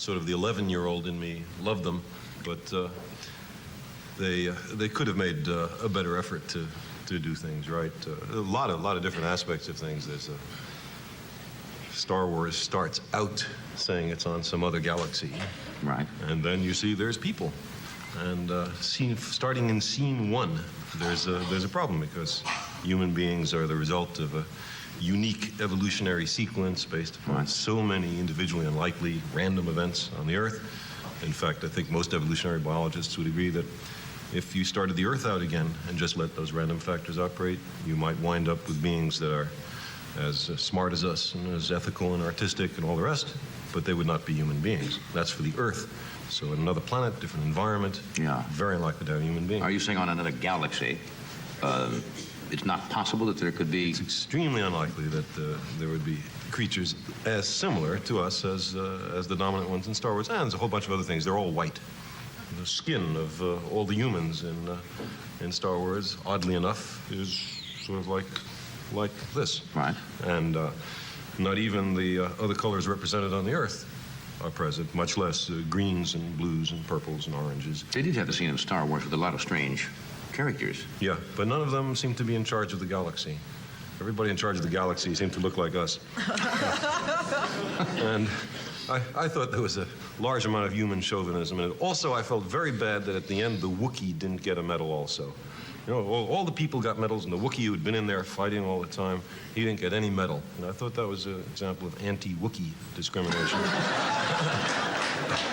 sort of the 11-year-old in me loved them, but uh, they uh, they could have made uh, a better effort to to do things right. Uh, a lot of lot of different aspects of things. There's a Star Wars starts out saying it's on some other galaxy, Right. and then you see there's people. And uh, scene, starting in scene one, there's a, there's a problem because human beings are the result of a unique evolutionary sequence based upon so many individually unlikely random events on the Earth. In fact, I think most evolutionary biologists would agree that if you started the Earth out again and just let those random factors operate, you might wind up with beings that are as smart as us and as ethical and artistic and all the rest, but they would not be human beings. That's for the Earth. So, in another planet, different environment, Yeah. very likely to have human beings. Are you saying on another galaxy, uh, it's not possible that there could be. It's extremely unlikely that uh, there would be creatures as similar to us as, uh, as the dominant ones in Star Wars, and there's a whole bunch of other things. They're all white. The skin of uh, all the humans in, uh, in Star Wars, oddly enough, is sort of like, like this. Right. And uh, not even the uh, other colors represented on the Earth are present, much less uh, greens and blues and purples and oranges. They did have the scene in Star Wars with a lot of strange characters. Yeah, but none of them seem to be in charge of the galaxy. Everybody in charge of the galaxy seemed to look like us. and I, I thought there was a large amount of human chauvinism. in it. also, I felt very bad that at the end, the Wookiee didn't get a medal, also. You know, all, all the people got medals, and the Wookiee who had been in there fighting all the time, he didn't get any medal. And I thought that was an example of anti Wookiee discrimination.